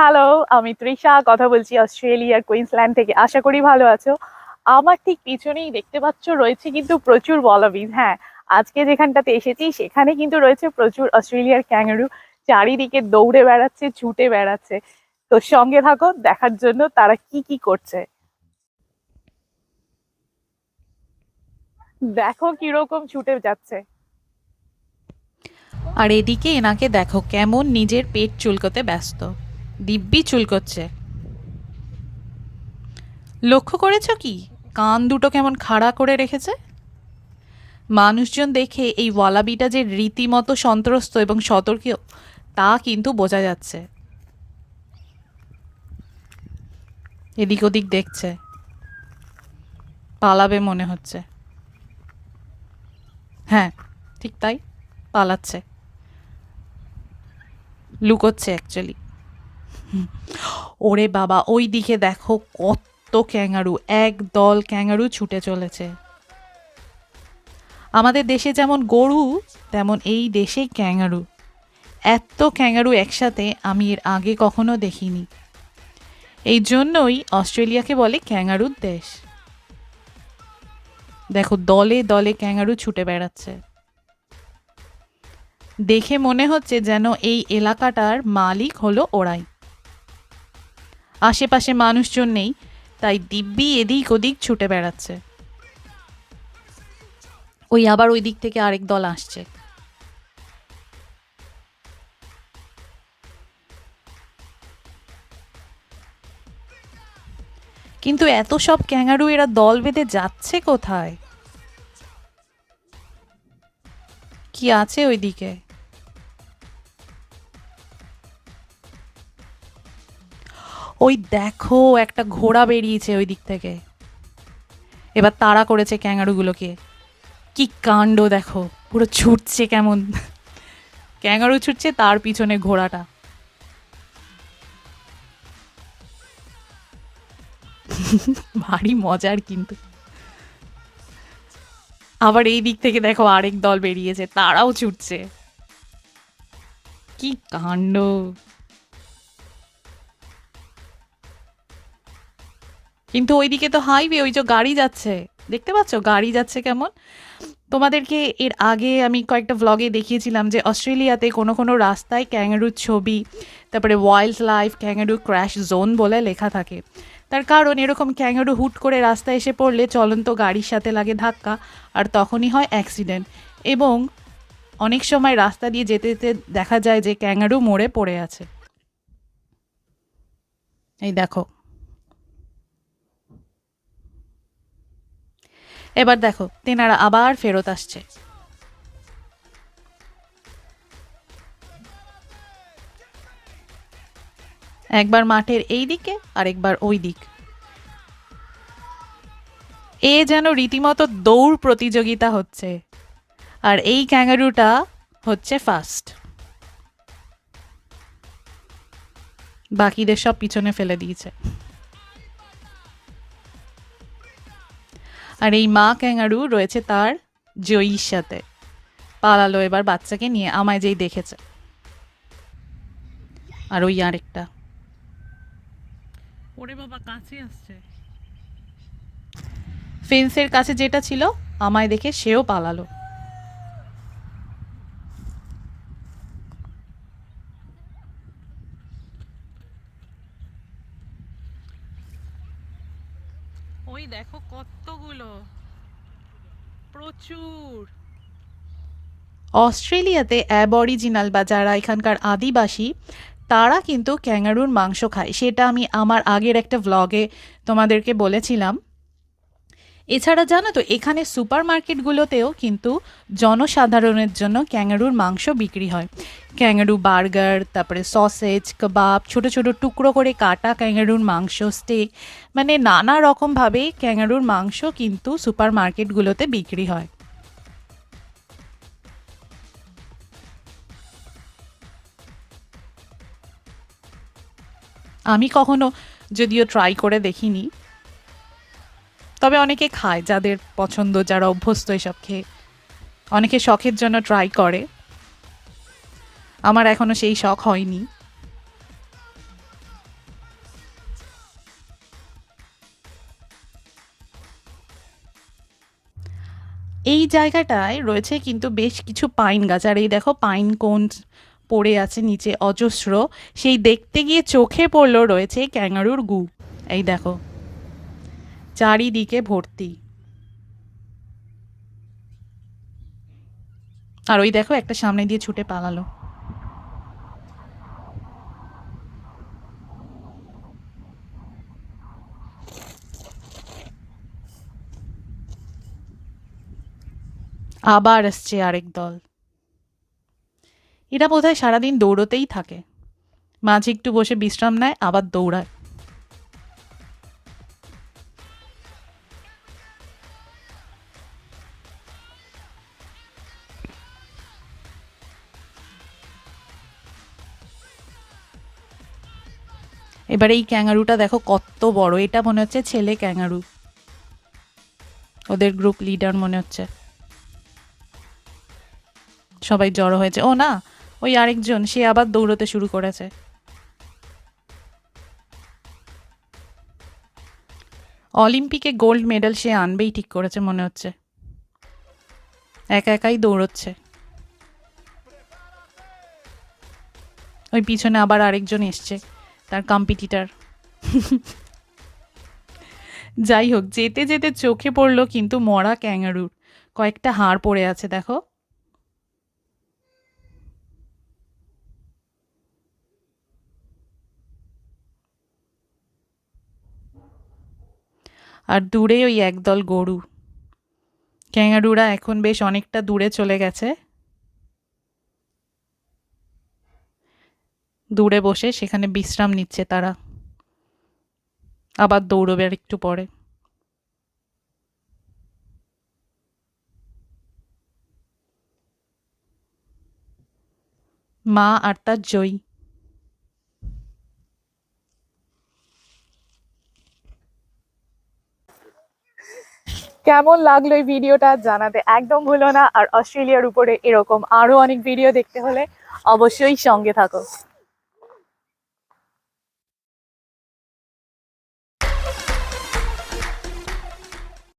Hello আমি তৃষা, কথা বলছি অস্ট্রেলিয়ার কুইন্সল্যান্ড থেকে। আশা করি ভালো আছো। আমার ঠিক পিছনেই দেখতে পাচ্ছ রয়েছে কিন্তু প্রচুর বলবিজ হ্যাঁ। আজকে যেখানটাতে এসেছি, সেখানে কিন্তু রয়েছে প্রচুর অস্ট্রেলিয়ার ক্যাঙ্গারু চারিদিকে দৌড়ে বেড়াচ্ছে, ছুটে বেড়াচ্ছে। তো সঙ্গে থাকো, দেখার জন্য তারা কি কি করছে। দেখো কীরকম ছুটে যাচ্ছে। আর এদিকে এনাকে দেখো কেমন নিজের পেট চুলকোতে ব্যস্ত। দিব্যি চুলকোচ্ছে। লক্ষ্য করেছ কি? কান দুটো কেমন খাড়া করে রেখেছে? মানুষজন দেখে এই ওয়ালাবিটা যে রীতিমতো সন্ত্রস্ত এবং সতর্ক, তা কিন্তু বোঝা যাচ্ছে। এদিক ওদিক দেখছে। পালাবে মনে হচ্ছে। হ্যাঁ ঠিক তাই, পালাচ্ছে। লুকোচ্ছে অ্যাকচুয়ালি ওরে বাবা ওই দিকে দেখো কত ক্যাঙ্গারু এক দল ক্যাঙ্গারু ছুটে চলেছে। আমাদের দেশে যেমন গরু, তেমন এই দেশে ক্যাঙ্গারু। এত ক্যাঙ্গারু একসাথে আমি এর আগে কখনো দেখিনি। এই জন্যই অস্ট্রেলিয়াকে বলে ক্যাঙ্গারুর দেশ। দেখো, দলে দলে ক্যাঙ্গারু ছুটে বেড়াচ্ছে। দেখে মনে হচ্ছে যেন এই এলাকাটার মালিক হলো ওরাই। আশেপাশে মানুষজন নেই, তাই দিব্যি এদিক ওদিক ছুটে বেড়াচ্ছে। ওই আবার ওই দিক থেকে আরেক দল আসছে। কিন্তু এত সব ক্যাঙ্গারু এরা দল বেঁধে যাচ্ছে কোথায়? কি আছে ওইদিকে? ওই দেখো, একটা ঘোড়া বেরিয়েছে ওই দিক থেকে। এবার তাড়া করেছে ক্যাঙ্গারুগুলোকে। কি কাণ্ড দেখো, পুরো ছুটছে কেমন। ক্যাঙ্গারু ছুটছে তার পিছনে ঘোড়াটা। ভারী মজার কিন্তু। আবার এই দিক থেকে দেখো আরেক দল বেরিয়েছে, তারাও ছুটছে। কি কাণ্ড। কিন্তু ওইদিকে তো হাইওয়ে ওই যে গাড়ি যাচ্ছে। দেখতে পাচ্ছ? গাড়ি যাচ্ছে কেমন? তোমাদেরকে এর আগে আমি কয়েকটা ভ্লগে দেখিয়েছিলাম যে অস্ট্রেলিয়াতে কোনো কোনো রাস্তায় ক্যাঙ্গারুর ছবি, তারপরে wildlife kangaroo crash zone বলে লেখা থাকে। তার কারণ, এরকম ক্যাঙ্গারু হুট করে রাস্তায় এসে পড়লে চলন্ত গাড়ির সাথে লাগে ধাক্কা, আর তখনই হয় অ্যাক্সিডেন্ট এবং অনেক সময় রাস্তা দিয়ে যেতে যেতে দেখা যায় যে ক্যাঙ্গারু মরে পড়ে আছে। এই দেখো। এবার দেখো, তেনারা আবার ফেরত আসছে। একবার মাঠের এই দিকে আর একবার ওই দিক। এ যেন রীতিমতো দৌড় প্রতিযোগিতা হচ্ছে, আর এই ক্যাঙ্গারুটা হচ্ছে ফার্স্ট। বাকিদের সব পিছনে ফেলে দিয়েছে। আর এই মা ক্যাঙ্গারু রয়েছে তার জয়ীর সাথে। পালালো এবার বাচ্চাকে নিয়ে আমায় যেই দেখেছে। আর ওই আরেকটা। ওরে বাবা কাছে আসছে। ফেন্সের কাছে যেটা ছিল আমায় দেখে সেও পালালো। ওই দেখো কতগুলো। প্রচুর। অস্ট্রেলিয়াতে অ্যাবরিজিনাল বা যারা এখানকার আদিবাসী, তারা কিন্তু ক্যাঙ্গারুর মাংস খায়। সেটা আমি আমার আগের একটা ভ্লগে তোমাদেরকে বলেছিলাম। এছাড়া জানো তো, এখানে সুপার মার্কেটগুলোতেও কিন্তু জনসাধারণের জন্য ক্যাঙ্গারুর মাংস বিক্রি হয়। ক্যাঙ্গারু বার্গার, তারপরে সসেজ, কাবাব, ছোট ছোট টুকরো করে কাটা ক্যাঙ্গারুর মাংস, স্টেক মানে নানা রকমভাবে ক্যাঙ্গারুর মাংস কিন্তু সুপার মার্কেটগুলোতে বিক্রি হয়। আমি কখনো যদিও ট্রাই করে দেখিনি তবে অনেকে খায় যাদের পছন্দ, যারা অভ্যস্ত এসব খেয়ে। অনেকে শখের জন্য ট্রাই করে। আমার এখনও সেই শখ হয়নি। এই জায়গাটায় রয়েছে কিন্তু বেশ কিছু পাইন গাছ। আর এই দেখো পাইন কোন পড়ে আছে নিচে অজস্র। সেই দেখতে গিয়ে চোখে পড়ল রয়েছে ক্যাঙ্গারুর গু। এই দেখো। চারিদিকে ভর্তি। আর ওই দেখো একটা সামনে দিয়ে ছুটে পালালো। আবার আসছে আরেক দল। এরা বোধহয় সারাদিন দৌড়তেই থাকে। মাঝে একটু বসে বিশ্রাম নেয়, আবার দৌড়ায়। এবার এই ক্যাঙ্গারুটা দেখো কত বড়, এটা মনে হচ্ছে ছেলে ক্যাঙ্গারু। ওদের গ্রুপ লিডার মনে হচ্ছে। সবাই জড়ো হয়েছে। ও না, ওই আরেকজন, সে আবার দৌড়তে শুরু করেছে। অলিম্পিকে গোল্ড মেডেল সে আনবেই ঠিক করেছে মনে হচ্ছে। একা একাই দৌড়চ্ছে। ওই পিছনে আবার আরেকজন এসছে। তার কম্পিটিটার যাই হোক, যেতে যেতে চোখে পড়ল কিন্তু মরা ক্যাঙ্গারুর। কয়েকটা হাড় পড়ে আছে, দেখো। আর দূরে ওই একদল গরু। ক্যাঙ্গারুরা এখন বেশ অনেকটা দূরে চলে গেছে। দূরে বসে সেখানে বিশ্রাম নিচ্ছে তারা। আবার দৌড়বে আর একটু পরে। মা আর তার জয়ী। কেমন লাগল এই ভিডিওটা জানাতে একদম ভুলো না। আর অস্ট্রেলিয়ার উপরে এরকম আরও অনেক ভিডিও দেখতে হলে অবশ্যই সঙ্গে থাকো।